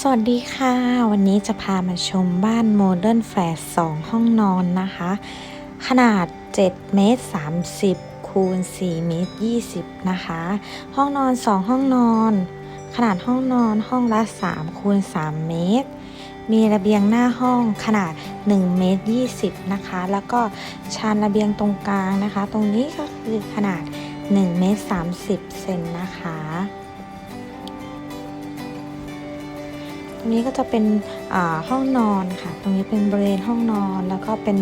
สวัสดีค่ะ วันนี้จะพามาชมบ้านโมเดิร์นแฟลต2ห้องนอนนะคะ ขนาด7เมตร30คูณ4เมตร20 นะคะ ห้องนอน 2 ห้องนอน ขนาดห้องนอนห้องละ3คูณ3เมตร มีระเบียงหน้าห้องขนาด1เมตร20 นะคะ แล้วก็ชานระเบียงตรงกลางนะคะ ตรงนี้ก็คือขนาด1เมตร30เซนนะคะ รงนี้ก็จะเป็นห้องนอนค่ะ ตรงนี้เป็นบริเวณห้องนอน แล้วก็เป็น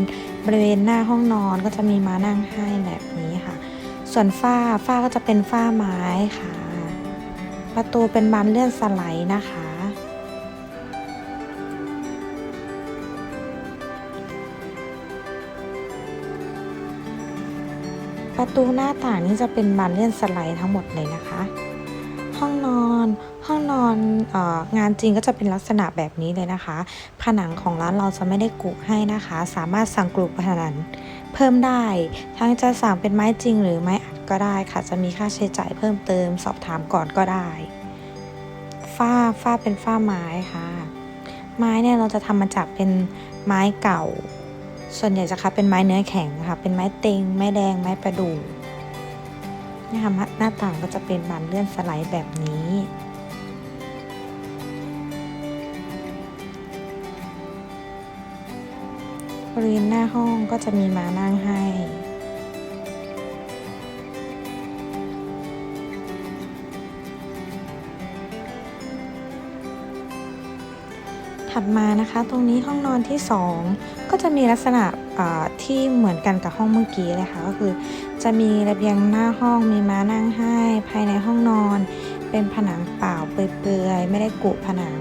บริเวณหน้าห้องนอนก็จะมีม้านั่งให้แบบนี้ค่ะ ส่วนฝ้าฝ้าก็จะเป็นฝ้าไม้ค่ะ ประตูเป็นบานเลื่อนสไลด์นะคะประตูหน้าต่างนี่จะเป็นบานเลื่อนสไลด์ทั้งหมดเลยนะคะ ห้องนอน ห้องนอนองานจริงก็จะเป็นลักษณะแบบนี้เลยนะคะ ผนังของร้านเราจะไม่ได้กรุให้นะคะ สามารถสั่งกรุผนังเพิ่มได้ ทั้งจะสั่งเป็นไม้จริงหรือไม้อัดก็ได้ค่ะ จะมีค่าใช้จ่ายเพิ่มเติม สอบถามก่อนก็ได้ ฝ้าฝ้าเป็นฝ้าไม้ค่ะ ไม้เนี่ยเราจะทำมาจากเป็นไม้เก่า ส่วนใหญ่จะคัดเป็นไม้เนื้อแข็งค่ะ เป็นไม้เต็ง ไม้แดง ไม้ประดู่ นี่ค่ะหน้าต่างก็จะเป็นบานเลื่อนสไลด์แบบนี้บริเวณหน้าห้องก็จะมีมานั่งให้ ถัดมานะคะ ตรงนี้ห้องนอนที่ 2 ก็จะมีลักษณะที่เหมือนกันกับห้องเมื่อกี้เลยค่ะก็คือ จะมีระเบียงหน้าห้องมีม้านั่งให้ ภายในห้องนอน เป็นผนังเปล่าเปลือยๆไม่ได้กุผนัง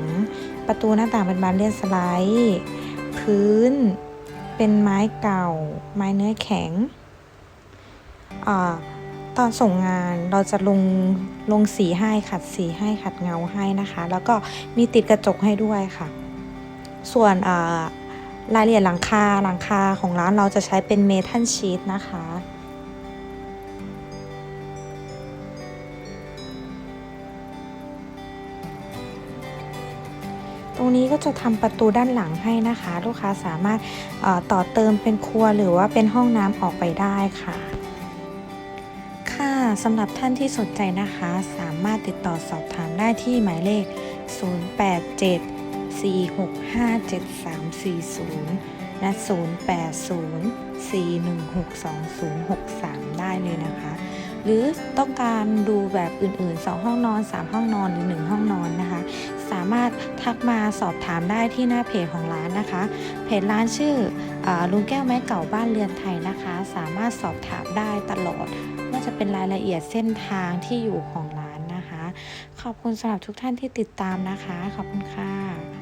ประตูหน้าต่างเป็นบานเลื่อนสไลด์พื้นเป็นไม้เก่า ไม้เนื้อแข็งอตอนส่งงานเราจะลงลงสีให้ขัดสีให้ขัดเงาให้นะคะ แล้วก็มีติดกระจกให้ด้วยค่ะ ส่วนรายละเอียดหลังคาหลังคาของร้านเราจะใช้เป็นเมทัลชีตนะคะตรงนี้ก็จะทำประตูด้านหลังให้นะคะ ลูกค้าสามารถต่อเติมเป็นครัวหรือว่าเป็นห้องน้ำออกไปได้ค่ะ ค่ะสำหรับท่านที่สนใจนะคะ สามารถติดต่อสอบถามได้ที่หมายเลข 087 4657340 และ0804162063 ได้เลยนะคะ หรือต้องการดูแบบอื่นๆ 2 ห้องนอน 3 ห้องนอนหรือ 1 ห้องนอนนะคะ สามารถทักมาสอบถามได้ที่หน้าเพจของร้านนะคะ เพจร้านชื่ออลุงแก้วแม่เก่าบ้านเรือนไทยนะคะ สามารถสอบถามได้ตลอดว่าจะเป็นรายละเอียดเส้นทางที่อยู่ของร้านนะคะขอบคุณสำหรับทุกท่านที่ติดตามนะคะ ขอบคุณค่ะ